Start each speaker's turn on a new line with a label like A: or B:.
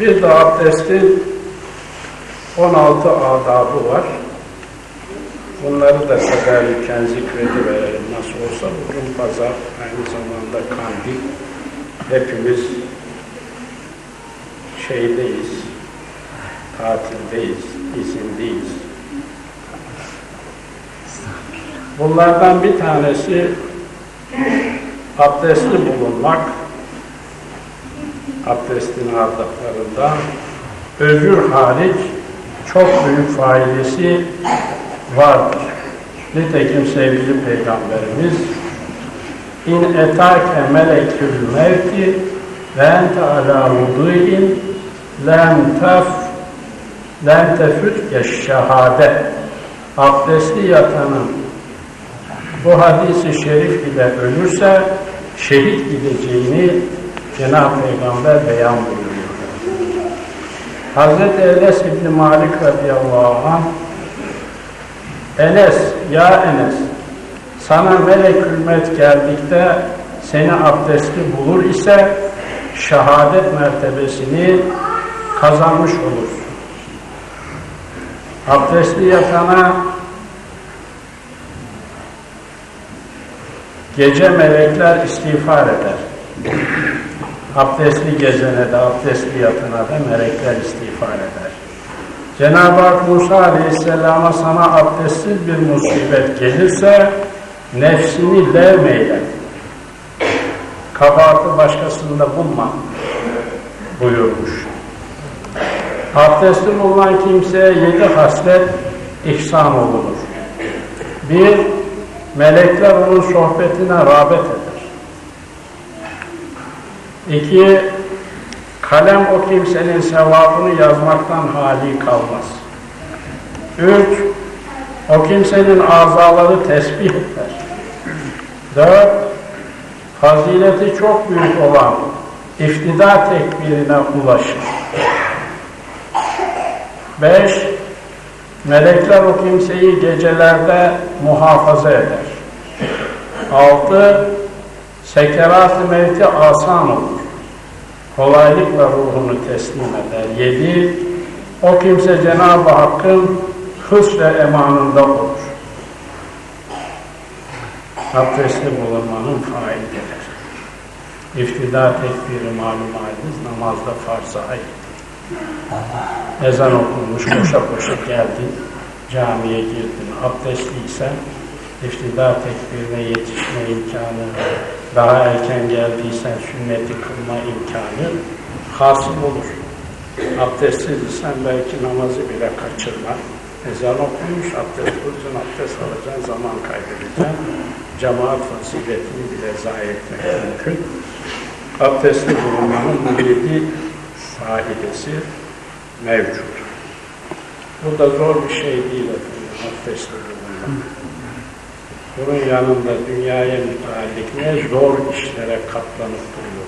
A: Bir de abdestin 16 adabı var. Bunları da teberrüken zikrediverelim. Nasıl olsa bugün pazar, aynı zamanda kandil. Hepimiz şeydeyiz, tatildeyiz, izindeyiz. Bunlardan bir tanesi abdestli bulunmak, abdestin ardaklarında özür hariç çok büyük faidesi vardır. Nitekim sevgili Peygamberimiz in etake melekül mevti ve ente ala vudu'in lem tef lem tefut şehade abdestli yatanın bu hadisi şerif ile ölürse şehit gideceğini Cenab-ı Peygamber beyan buyuruyor. Hazreti Enes İbni Malik radıyallahu anh Enes, ya Enes sana melekül met geldikte seni abdestli bulur ise şehadet mertebesini kazanmış olursun. Abdestli yatana gece melekler istiğfar eder. Abdestli gezene de, abdestli yatana da melekler istiğfar eder. Cenab-ı Hak Musa Aleyhisselam'a sana abdestsiz bir musibet gelirse nefsini levmeyle kabahatı başkasında bulma buyurmuş. Abdestli bulunan kimseye yedi haslet ihsan olunur. Bir, melekler onun sohbetine rağbet eder. İki, kalem o kimsenin sevabını yazmaktan hali kalmaz. Üç, o kimsenin azaları tesbih eder. Dört, fazileti çok büyük olan iftida tekbirine ulaşır. Beş, melekler o kimseyi gecelerde muhafaza eder. Altı, sekerat-ı mevti asan olur. Kolaylıkla ruhunu teslim eder. Yedi, o kimse Cenab-ı Hakk'ın hıs ve emanında olur. Abdestli bulunmanın faideleri. İftida tekbiri malum haliniz namazda farz-ı ayet. Ezan okunmuş, koşa koşa geldin, camiye girdin, abdestliysen iftida tekbirine yetişme imkanı, daha erken geldiysen sünneti kılma imkanı hasıl olur. Abdestsiz isen belki namazı bile kaçırma. Ezan okunmuş, abdest bulacaksın, abdest alacaksın, zaman kaybedeceksin. Cemaat faziletini bile zayi etmek mümkün. Abdestli bulunmanın yedi faidesi mevcut. Bu da zor bir şey değil efendim, abdestli bulunmak. Bunun yanında dünyaya müteallik ne zor işlere katlanıp duruyoruz.